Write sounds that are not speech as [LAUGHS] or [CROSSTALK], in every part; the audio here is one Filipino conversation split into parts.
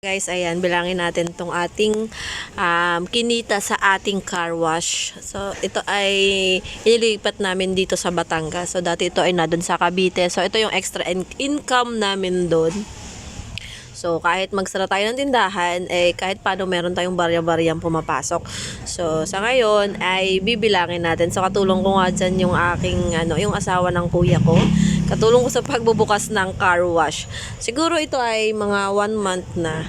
Guys, ayan, bilangin natin tong ating um, kinita sa ating car wash. So, ito ay ililipat namin dito sa Batangas. So, dati ito ay na doon sa Cavite. So, ito yung extra in- income namin doon. So, kahit magsara tayo ng tindahan, eh, kahit paano meron tayong barya-baryang pumapasok. So, sa ngayon, ay bibilangin natin. So, katulong ko nga dyan yung aking, ano, yung asawa ng kuya ko. Katulong ko sa pagbubukas ng car wash. Siguro ito ay mga one month na.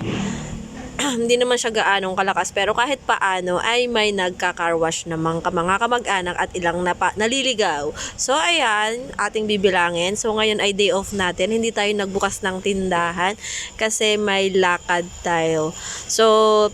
[CLEARS THROAT] hindi naman siya gaanong kalakas pero kahit paano ay may nagka-car wash namang ka- mga kamag-anak at ilang napa, naliligaw. So ayan, ating bibilangin. So ngayon ay day off natin. Hindi tayo nagbukas ng tindahan kasi may lakad tayo. So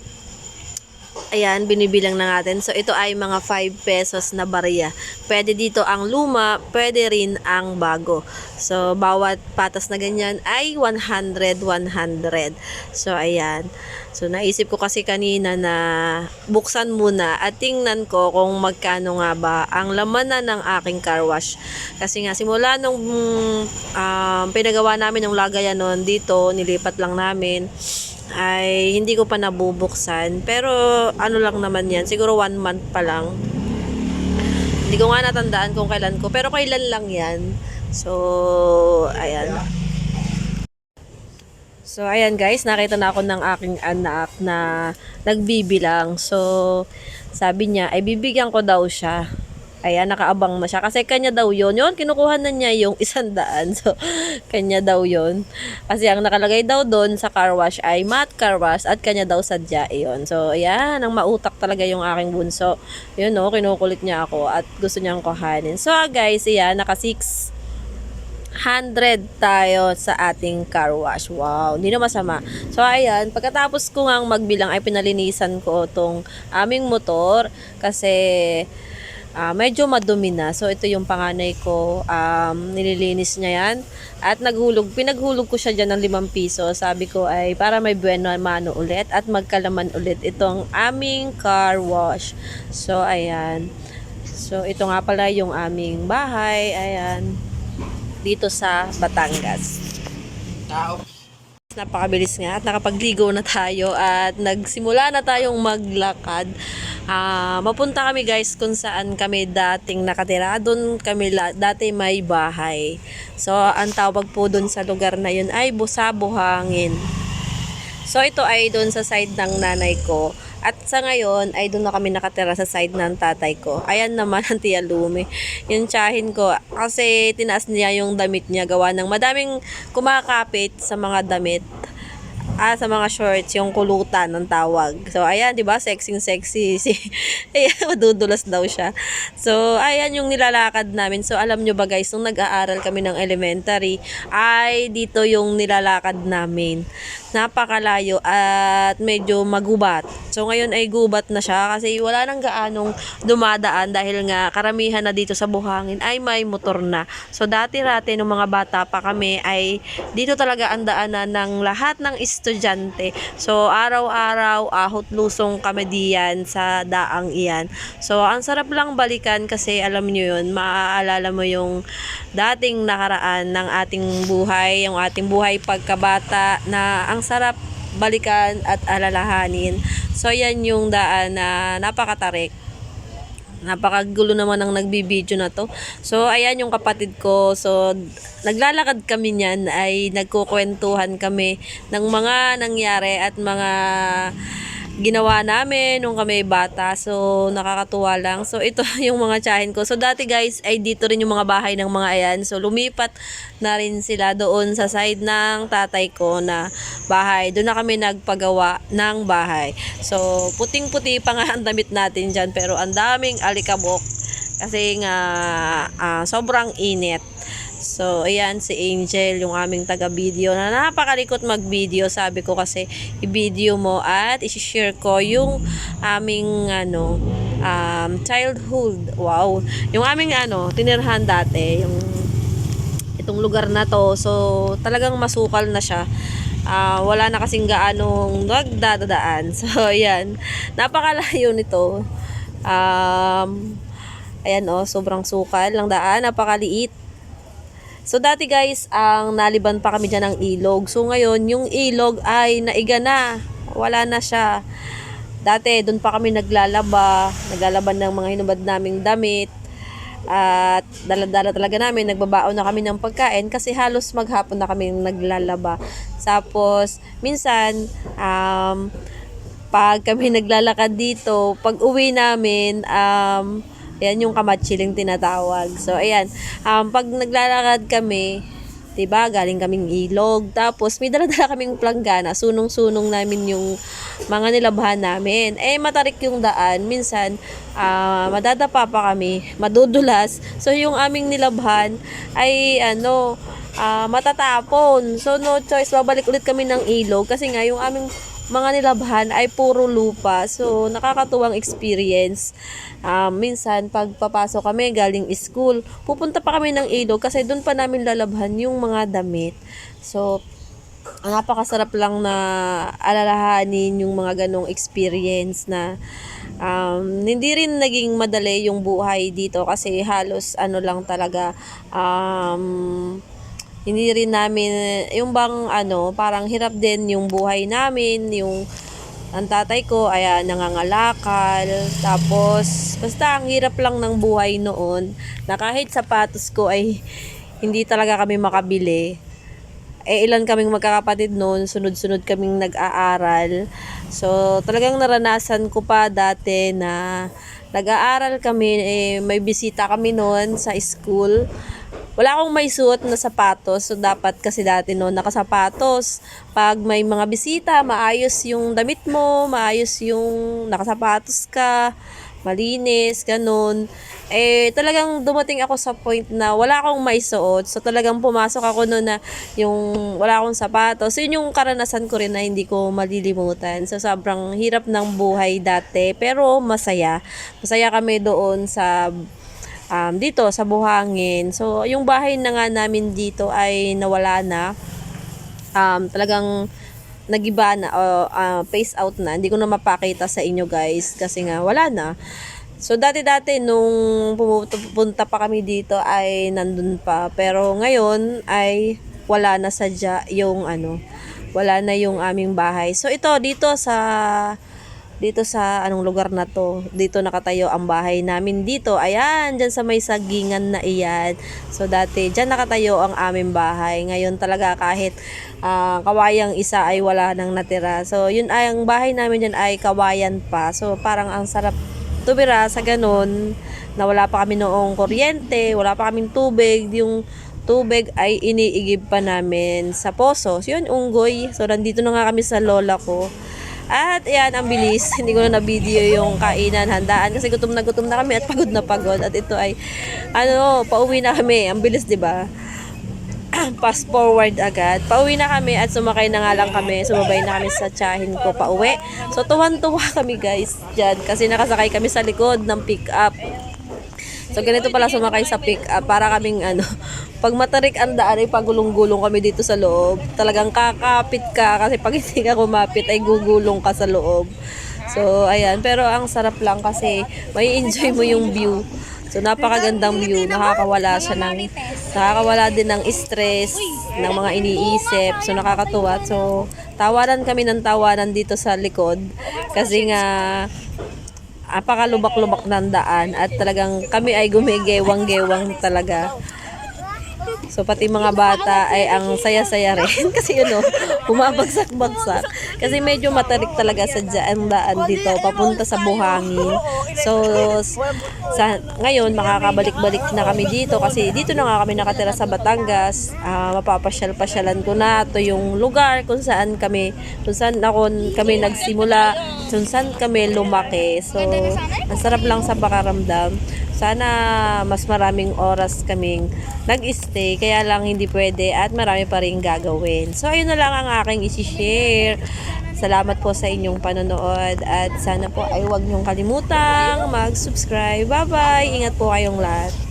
Ayan, binibilang na natin. So, ito ay mga 5 pesos na barya. Pwede dito ang luma, pwede rin ang bago. So, bawat patas na ganyan ay 100, 100. So, ayan. So, naisip ko kasi kanina na buksan muna at tingnan ko kung magkano nga ba ang lamanan ng aking car wash. Kasi nga, simula nung um, pinagawa namin yung lagayan noon dito, nilipat lang namin ay hindi ko pa nabubuksan. Pero ano lang naman yan, siguro one month pa lang. Hindi ko nga natandaan kung kailan ko, pero kailan lang yan. So, ayan. So, ayan guys, nakita na ako ng aking anak na nagbibilang. So, sabi niya, ay bibigyan ko daw siya. Ayan, nakaabang na siya. Kasi kanya daw yon Yun, kinukuha na niya yung [LAUGHS] isang daan. So, kanya daw yon Kasi ang nakalagay daw doon sa car wash ay mat car wash at kanya daw sadya yon So, ayan, ang mautak talaga yung aking bunso. Yun, no, kinukulit niya ako at gusto niyang kuhanin. So, guys, ayan, naka 6 100 tayo sa ating car wash. Wow, hindi na masama. So, ayan, pagkatapos ko ngang magbilang ay pinalinisan ko tong aming motor kasi ah, medyo madumi na. So, ito yung panganay ko. Um, nililinis niya yan. At naghulog, pinaghulog ko siya dyan ng 5 piso. Sabi ko ay para may bueno mano ulit at magkalaman ulit itong aming car wash. So, ayan. So, ito nga pala yung aming bahay. Ayan dito sa Batangas. Tao. Napakabilis nga at nakapagligo na tayo at nagsimula na tayong maglakad. Ah, mapunta kami guys kung saan kami dating nakatira. Doon kami la- dati may bahay. So, ang tawag po doon sa lugar na yun ay Busa-Buhangin. So, ito ay doon sa side ng nanay ko. At sa ngayon, ay doon na kami nakatira sa side ng tatay ko. Ayan naman ang Tia Lumi. Yung tsahin ko. Kasi tinaas niya yung damit niya. Gawa ng madaming kumakapit sa mga damit. Ah, sa mga shorts, yung kulutan ng tawag. So, ayan, di ba? Sexy, sexy. [LAUGHS] Si, ayan, madudulas daw siya. So, ayan yung nilalakad namin. So, alam nyo ba guys, nung nag-aaral kami ng elementary, ay dito yung nilalakad namin. Napakalayo at medyo magubat. So, ngayon ay gubat na siya kasi wala nang gaanong dumadaan dahil nga karamihan na dito sa buhangin ay may motor na. So, dati-rati nung mga bata pa kami ay dito talaga ang daanan ng lahat ng estudyante. So, araw-araw, ahot lusong kami diyan sa daang iyan. So, ang sarap lang balikan kasi alam nyo yun, maaalala mo yung dating nakaraan ng ating buhay, yung ating buhay pagkabata na ang sarap balikan at alalahanin. So, yan yung daan na napakatarik. Napakagulo naman ang nagbibideo na to. So, ayan yung kapatid ko. So, naglalakad kami niyan ay nagkukwentuhan kami ng mga nangyari at mga ginawa namin nung kami bata. So, nakakatuwa lang. So, ito [LAUGHS] yung mga tsahin ko. So, dati guys, ay dito rin yung mga bahay ng mga ayan. So, lumipat na rin sila doon sa side ng tatay ko na bahay. Doon na kami nagpagawa ng bahay. So, puting-puti pa nga ang damit natin dyan. Pero ang daming alikabok. Kasi nga, ah, sobrang init. So, ayan si Angel, yung aming taga-video na napakalikot mag-video. Sabi ko kasi, i-video mo at isi-share ko yung aming, ano, um, childhood. Wow. Yung aming, ano, tinirhan dati, yung itong lugar na to. So, talagang masukal na siya. Ah, wala na kasing gaanong nagdadaan. [LAUGHS] So, ayan. Napakalayo nito. Um, ayan, oh, sobrang sukal lang daan. Napakaliit. So dati guys, ang naliban pa kami dyan ng ilog. So ngayon, yung ilog ay naiga na. Wala na siya. Dati, doon pa kami naglalaba, naglalaban ng mga hinubad naming damit. At dala-dala talaga namin, nagbabaon na kami ng pagkain kasi halos maghapon na kami naglalaba. Tapos, minsan, um, pag kami [LAUGHS] naglalakad dito, pag uwi namin, um, yan yung kamachiling tinatawag. So, ayan, um, pag naglalakad kami, 'di ba? Galing kaming ilog. Tapos may dala-dala kaming planggana. Sunong-sunong namin yung mga nilabhan namin. Eh matarik yung daan. Minsan ah, madadapa pa kami, madudulas. So yung aming nilabhan ay ano ah, matatapon. So no choice, babalik ulit kami ng ilog kasi nga yung aming mga nilabhan ay puro lupa. So, nakakatuwang experience. Um, minsan, pag papasok kami galing school, pupunta pa kami ng ilog kasi doon pa namin lalabhan yung mga damit. So, napakasarap lang na alalahanin yung mga ganong experience na um, hindi rin naging madali yung buhay dito kasi halos ano lang talaga um, hindi rin namin, yung bang ano, parang hirap din yung buhay namin, yung ang tatay ko ay ah, nangangalakal, tapos basta ang hirap lang ng buhay noon, na kahit sapatos ko ay hindi talaga kami makabili. Eh, ilan kaming magkakapatid noon, sunod-sunod kaming nag-aaral. So, talagang naranasan ko pa dati na nag-aaral kami, eh, may bisita kami noon sa school wala akong may suot na sapatos. So, dapat kasi dati no, nakasapatos. Pag may mga bisita, maayos yung damit mo, maayos yung nakasapatos ka, malinis, ganun. Eh, talagang dumating ako sa point na wala akong may suot. So, talagang pumasok ako no na yung wala akong sapatos. So, yun yung karanasan ko rin na hindi ko malilimutan. So, sobrang hirap ng buhay dati. Pero, masaya. Masaya kami doon sa um, dito sa Buhangin. So, yung bahay na nga namin dito ay nawala na. Um, talagang nagiba na o uh, phase out na. Hindi ko na mapakita sa inyo guys kasi nga wala na. So dati-dati nung pumunta pa kami dito ay nandun pa. Pero ngayon ay wala na sadya yung ano, wala na yung aming bahay. So ito dito sa dito sa anong lugar na to. Dito nakatayo ang bahay namin dito. Ayan, dyan sa may sagingan na iyan. So dati, dyan nakatayo ang aming bahay. Ngayon talaga kahit uh, kawayang isa ay wala nang natira. So yun ay ang bahay namin dyan ay kawayan pa. So parang ang sarap tumira sa ganun na wala pa kami noong kuryente, wala pa kaming tubig. Yung tubig ay iniigib pa namin sa poso. So, yun, unggoy. So, nandito na nga kami sa lola ko. At yan, ang bilis. [LAUGHS] Hindi ko na na-video yung kainan, handaan. Kasi gutom na gutom na kami at pagod na pagod. At ito ay, ano, pauwi na kami. Ang bilis, di ba? [CLEARS THROAT] Fast forward agad. Pauwi na kami at sumakay na nga lang kami. Sumabay na kami sa tsahin ko pauwi. So, tuwan-tuwa kami guys dyan. Kasi nakasakay kami sa likod ng pick-up. So, ganito pala sumakay sa pick-up para kaming ano, [LAUGHS] pag matarik ang daan ay pagulong-gulong kami dito sa loob. Talagang kakapit ka kasi pag [LAUGHS] hindi ka kumapit ay gugulong ka sa loob. So, ayan. Pero ang sarap lang kasi may enjoy mo yung view. So, napakagandang view. Nakakawala siya ng, nakakawala din ng stress, ng mga iniisip. So, nakakatuwa. So, tawanan kami ng tawanan dito sa likod. Kasi nga, apakalubak-lubak ng daan at talagang kami ay gumigewang-gewang talaga. So, pati mga bata ay ang saya-saya rin. [LAUGHS] Kasi yun, no, bumabagsak-bagsak. Kasi medyo matarik talaga sa dyan daan dito, papunta sa buhangin. So, sa, ngayon, makakabalik-balik na kami dito kasi dito na nga kami nakatira sa Batangas. Uh, mapapasyal-pasyalan ko na to yung lugar kung saan kami, kung saan ako, kami nagsimula, kung saan kami lumaki. So, ang sarap lang sa pakaramdam sana mas maraming oras kaming nag-stay kaya lang hindi pwede at marami pa rin gagawin. So ayun na lang ang aking isi-share. Salamat po sa inyong panonood at sana po ay huwag niyong kalimutang mag-subscribe. Bye-bye! Ingat po kayong lahat.